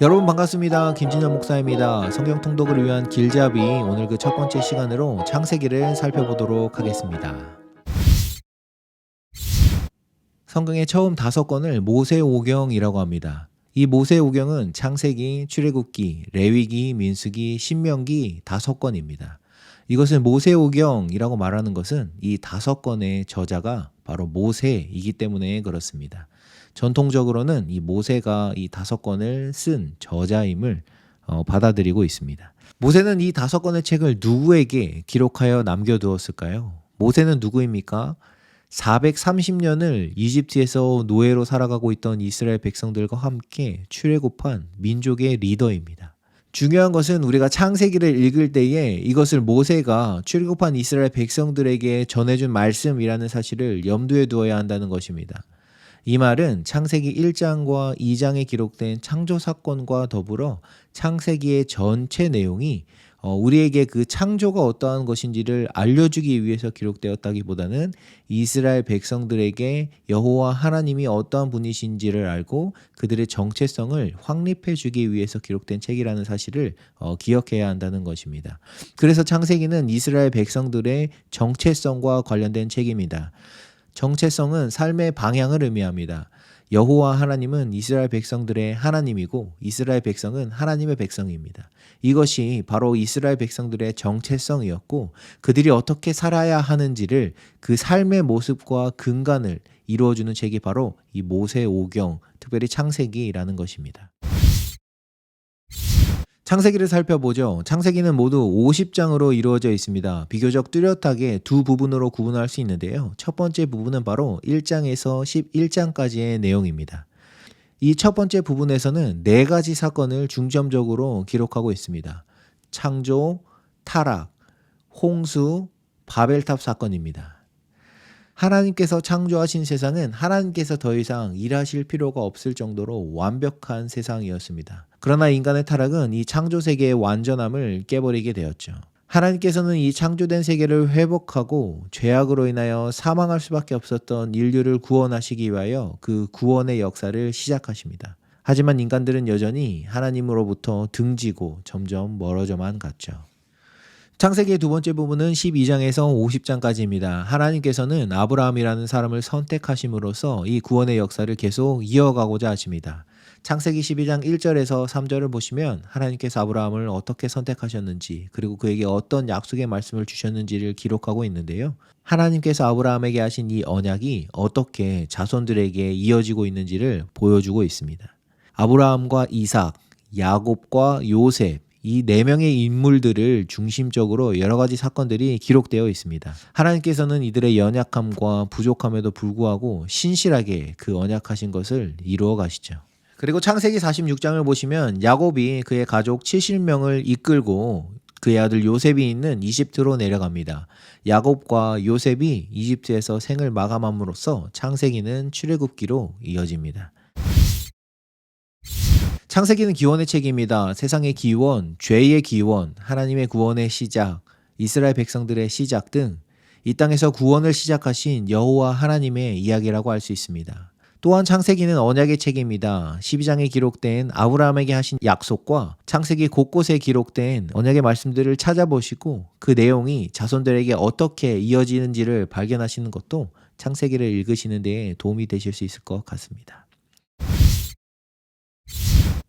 여러분 반갑습니다. 김진현 목사입니다. 성경 통독을 위한 길잡이 오늘 그 첫 번째 시간으로 창세기를 살펴보도록 하겠습니다. 성경의 처음 다섯 권을 모세오경이라고 합니다. 이 모세오경은 창세기, 출애굽기, 레위기, 민수기, 신명기 다섯 권입니다. 이것을 모세오경이라고 말하는 것은 이 다섯 권의 저자가 바로 모세이기 때문에 그렇습니다. 전통적으로는 이 모세가 이 다섯 권을 쓴 저자임을 어, 받아들이고 있습니다. 모세는 이 다섯 권의 책을 누구에게 기록하여 남겨두었을까요? 모세는 누구입니까? 430년을 이집트에서 노예로 살아가고 있던 이스라엘 백성들과 함께 출애굽한 민족의 리더입니다. 중요한 것은 우리가 창세기를 읽을 때에 이것을 모세가 출애굽한 이스라엘 백성들에게 전해준 말씀이라는 사실을 염두에 두어야 한다는 것입니다. 이 말은 창세기 1장과 2장에 기록된 창조 사건과 더불어 창세기의 전체 내용이 어, 우리에게 그 창조가 어떠한 것인지를 알려주기 위해서 기록되었다기보다는 이스라엘 백성들에게 여호와 하나님이 어떠한 분이신지를 알고 그들의 정체성을 확립해 주기 위해서 기록된 책이라는 사실을 어, 기억해야 한다는 것입니다. 그래서 창세기는 이스라엘 백성들의 정체성과 관련된 책입니다. 정체성은 삶의 방향을 의미합니다. 여호와 하나님은 이스라엘 백성들의 하나님이고 이스라엘 백성은 하나님의 백성입니다. 이것이 바로 이스라엘 백성들의 정체성이었고 그들이 어떻게 살아야 하는지를 그 삶의 모습과 근간을 이루어주는 책이 바로 이 모세오경, 특별히 창세기라는 것입니다. 창세기를 살펴보죠. 창세기는 모두 50장으로 이루어져 있습니다. 비교적 뚜렷하게 두 부분으로 구분할 수 있는데요. 첫 번째 부분은 바로 1장에서 11장까지의 내용입니다. 이 첫 번째 부분에서는 네 가지 사건을 중점적으로 기록하고 있습니다. 창조, 타락, 홍수, 바벨탑 사건입니다. 하나님께서 창조하신 세상은 하나님께서 더 이상 일하실 필요가 없을 정도로 완벽한 세상이었습니다. 그러나 인간의 타락은 이 창조 세계의 완전함을 깨버리게 되었죠. 하나님께서는 이 창조된 세계를 회복하고 죄악으로 인하여 사망할 수밖에 없었던 인류를 구원하시기 위하여 그 구원의 역사를 시작하십니다. 하지만 인간들은 여전히 하나님으로부터 등지고 점점 멀어져만 갔죠. 창세기의 두 번째 부분은 12장에서 50장까지입니다. 하나님께서는 아브라함이라는 사람을 선택하심으로써 이 구원의 역사를 계속 이어가고자 하십니다. 창세기 12장 1절에서 3절을 보시면 하나님께서 아브라함을 어떻게 선택하셨는지 그리고 그에게 어떤 약속의 말씀을 주셨는지를 기록하고 있는데요. 하나님께서 아브라함에게 하신 이 언약이 어떻게 자손들에게 이어지고 있는지를 보여주고 있습니다. 아브라함과 이삭, 야곱과 요셉 이 네 명의 인물들을 중심적으로 여러 가지 사건들이 기록되어 있습니다. 하나님께서는 이들의 연약함과 부족함에도 불구하고 신실하게 그 언약하신 것을 이루어 가시죠. 그리고 창세기 46장을 보시면 야곱이 그의 가족 70명을 이끌고 그의 아들 요셉이 있는 이집트로 내려갑니다. 야곱과 요셉이 이집트에서 생을 마감함으로써 창세기는 출애굽기로 이어집니다. 창세기는 기원의 책입니다. 세상의 기원, 죄의 기원, 하나님의 구원의 시작, 이스라엘 백성들의 시작 등 이 땅에서 구원을 시작하신 여호와 하나님의 이야기라고 할 수 있습니다. 또한 창세기는 언약의 책입니다. 12장에 기록된 아브라함에게 하신 약속과 창세기 곳곳에 기록된 언약의 말씀들을 찾아보시고 그 내용이 자손들에게 어떻게 이어지는지를 발견하시는 것도 창세기를 읽으시는 데 도움이 되실 수 있을 것 같습니다.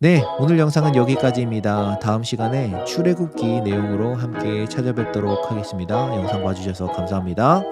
네, 오늘 영상은 여기까지입니다. 다음 시간에 출애굽기 내용으로 함께 찾아뵙도록 하겠습니다. 영상 봐주셔서 감사합니다.